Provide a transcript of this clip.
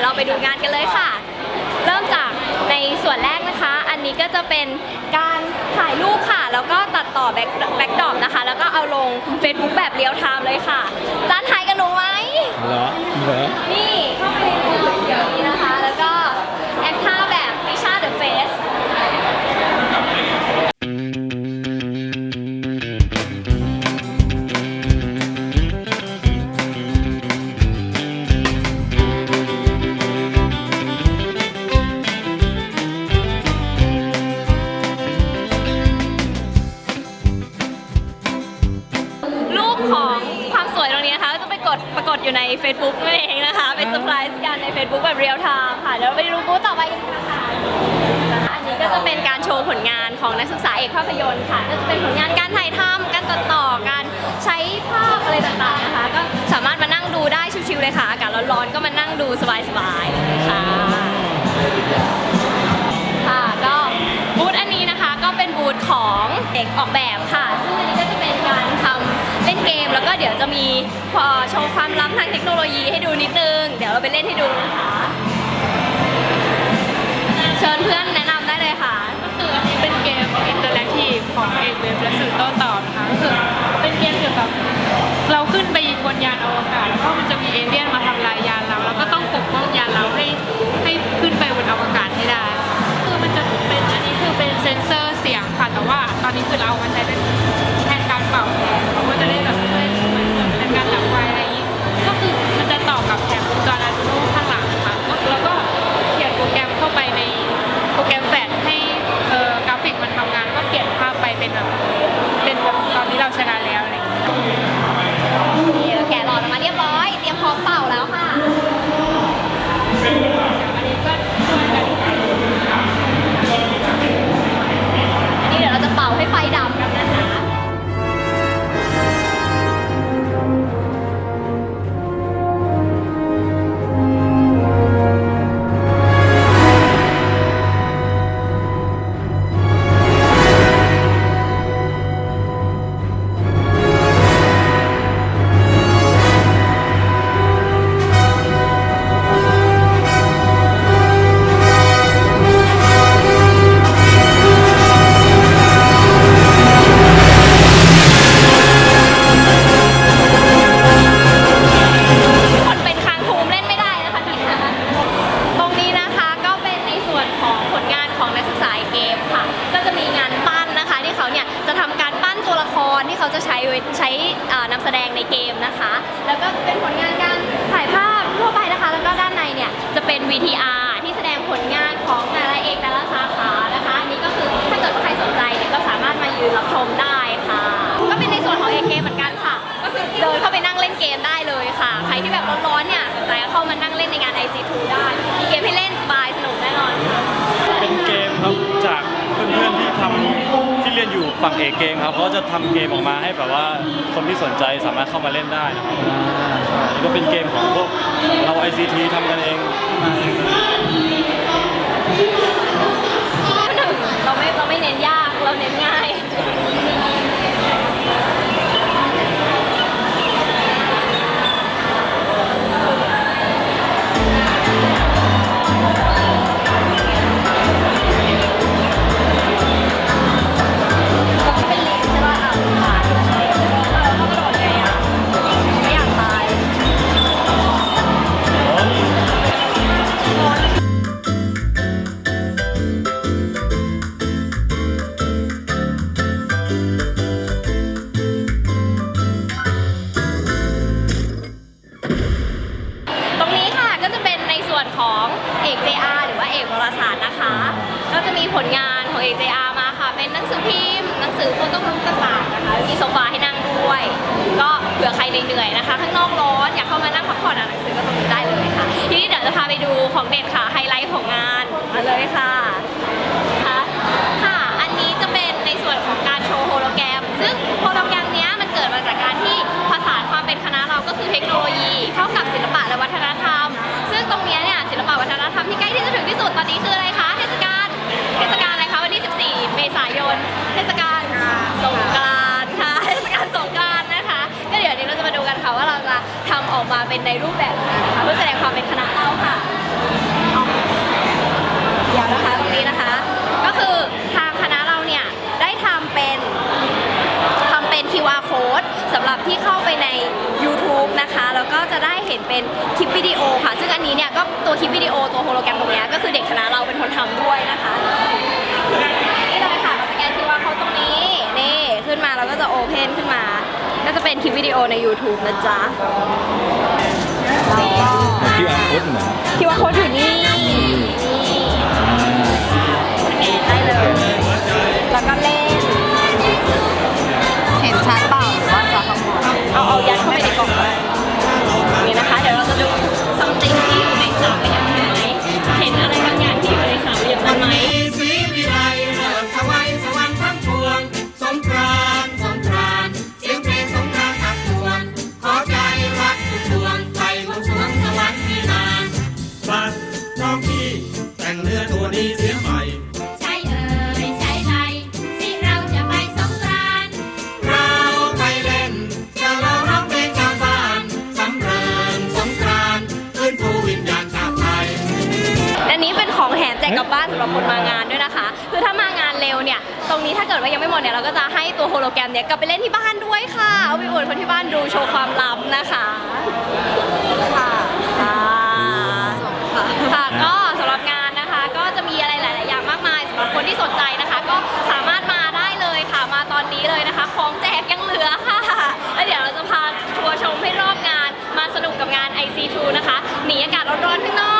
ยวเราไปดูงานกันเลยค่ะ เริ่มจากในส่วนแรกนะคะ อันนี้ก็จะเป็นการถ่ายรูปค่ะ แล้วก็ตัดต่อแบ็คแบ็คดรอปนะคะ แล้วก็เอาลง Facebook แบบเรียลไทม์เลยค่ะ นี้นะคะก็จะไปกดปรากฏอยู่ใน Facebook นั่นเองนะคะ เป็นเซอร์ไพรส์กันใน Facebook แบบเรียลไทม์ค่ะ เดี๋ยวเราไปดูบูธต่อไปกันค่ะ อันนี้ก็จะเป็นการโชว์ผลงานของนักศึกษาเอกภาพยนตร์ค่ะ ก็จะเป็นผลงานการถ่ายทำการตัดต่อ การใช้ภาพอะไรต่างๆนะคะ ก็สามารถมานั่งดูได้ชิวๆเลยค่ะ อากาศร้อนๆ ก็มานั่งดูสบายๆเลยค่ะ ค่ะ ก็บูธอันนี้นะคะ ก็เป็นบูธของเด็กออกแบบค่ะซึ่ง เกม แล้วก็เดี๋ยวจะมีพอโชว์ความล้ำทางเทคโนโลยีให้ดูนิดนึง เดี๋ยวเราไปเล่นให้ดูนะคะเชิญเพื่อนแนะนำได้เลยค่ะ ก็คืออันนี้เป็นเกมอินเตอร์แอคทีฟของเอกเว็บและสื่อโต้ตอบนะคะก็คือเป็นเกมเกี่ยวกับเราขึ้นไปบนยานอวกาศแล้วก็มันจะมีเอเลี่ยนมาทำลายยาน จะมีงานปั้นนะคะ ที่เขาเนี่ยจะทำการปั้นตัวละครที่เขาจะใช้ใช้นำนำแสดงในเกมนะคะ แล้วก็เป็นผลงานการถ่ายภาพทั่วไปนะคะ แล้วก็ด้านในเนี่ยจะเป็น VTR ที่แสดงผลงานของ ฝั่งเอกเกมครับเขาจะทำเกมออกมาให้แบบว่าคนที่สนใจสามารถเข้ามาเล่นได้นะครับนี่ก็เป็นเกมของพวกเรา ICT ทำกันเอง เเป็นในรูปแบบนะะเพื่อแสดงความเป็นคณะเราค่ะเดี๋ยวนะคะตรงนี้นะคะ ก็คือทางคณะเราเนี่ยได้ทำเป็นทำเป็น QR code สำหรับที่เข้าไปใน YouTube นะคะแล้วก็จะได้เห็นเป็นคลิปวิดีโอค่ะ ซึ่งอันนี้เนี่ยก็ตัวคลิปวิดีโอตัวโฮโลแกรมตรงนี้ก็คือเด็กคณะเราเป็นคนทำด้วยนะคะนี่เลยค่ะมาสแกน QR code ตรงนี้นี่ขึ้นมาเราก็จะโอเพนขึ้นมา น่าจะเป็นคลิปวิดีโอใน YouTube นะจ๊ะ QR code เหมือน คิดว่าโค้ดอยู่นี่ คมางานด้วยนะคะ คือถ้ามางานเร็วเนี่ย ตรงนี้ถ้าเกิดว่ายังไม่หมดเนี่ยเราก็จะให้ตัวโฮโลแกรมเนี่ยกลับไปเล่นที่บ้านด้วยค่ะเอาไปอวดคนที่บ้านดูโชว์ความล้ำนะคะค่ะค่ะค่ะก็สำหรับงานนะคะ ก็จะมีอะไรหลาย ๆ อย่างมากมายสำหรับคนที่สนใจนะคะ ก็สามารถมาได้เลยค่ะมาตอนนี้เลยนะคะ ของแจกยังเหลือค่ะแล้วเดี๋ยวเราจะพาทัวร์ชมให้รอบงานมาสนุกกับงาน IC2 นะคะหนีอากาศร้อน ๆ ข้างนอก